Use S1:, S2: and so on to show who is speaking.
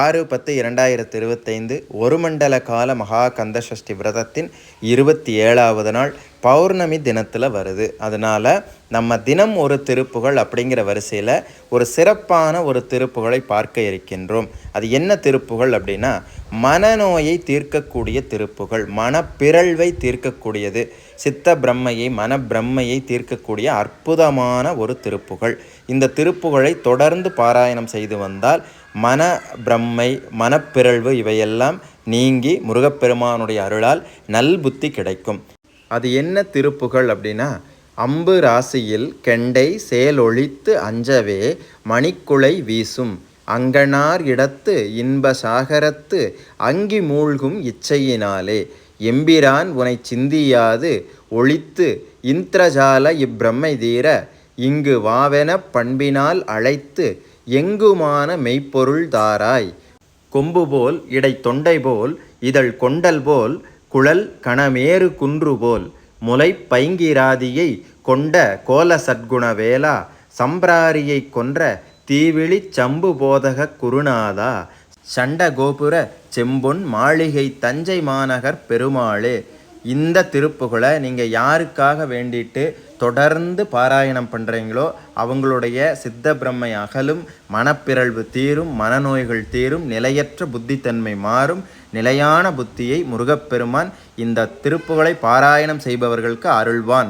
S1: ஆறு பத்து இரண்டாயிரத்தி இருபத்தைந்து ஒரு மண்டல கால மகா கந்த சஷ்டி விரதத்தின் இருபத்தி ஏழாவது நாள் பௌர்ணமி தினத்தில் வருது. அதனால் நம்ம தினம் ஒரு திருப்புகள் அப்படிங்கிற வரிசையில் ஒரு சிறப்பான ஒரு திருப்புகளை பார்க்க இருக்கின்றோம். அது என்ன திருப்புகள் அப்படின்னா மனநோயை தீர்க்கக்கூடிய திருப்புகள் மனப்பிறழ்வை தீர்க்கக்கூடியது சித்த பிரம்மையை மன பிரம்மையை தீர்க்கக்கூடிய அற்புதமான ஒரு திருப்புகள். இந்த திருப்புகளை தொடர்ந்து பாராயணம் செய்து வந்தால் மன பிரம்மை மனப்பிறழ்வு இவையெல்லாம் நீங்கி முருகப்பெருமானுடைய அருளால் நல் புத்தி கிடைக்கும். அது என்ன திருப்புகள் அப்படின்னா அம்பு ராசியில் கெண்டை செயலொழித்து அஞ்சவே மணிக்குலை வீசும். அங்கனார் இடத்து இன்ப சாகரத்து அங்கி மூழ்கும் இச்சையினாலே. எம்பிரான் உனை சிந்தியாது ஒழித்து இந்திரஜால இப்பிரம்மை தீர. இங்கு வாவென பண்பினால் அழைத்து எங்குமான மெய்ப்பொருள் தாராய்? கொம்பு போல் இடை தொண்டை போல் இதழ் கொண்டல் போல் குழல் கணமேறு குன்று போல் முலை பைங்கிராதியை கொண்ட கோல சத்குண வேளா சம்பிராரியை கொன்ற தீவிழிச் சம்பு போதக குருநாதா சண்ட கோபுர செம்பொன் மாளிகை தஞ்சை மாநகர் பெருமாளே இந்த திருப்புகளை நீங்கள் யாருக்காக வேண்டிட்டு தொடர்ந்து பாராயணம் பண்ணுறீங்களோ அவங்களுடைய சித்த பிரம்மை அகலும் மனப்பிறழ்வு தீரும் மனநோய்கள் தீரும் நிலையற்ற புத்தித்தன்மை மாறும் நிலையான புத்தியை முருகப்பெருமான் இந்த திருப்புகளை பாராயணம் செய்பவர்களுக்கு அருள்வான்.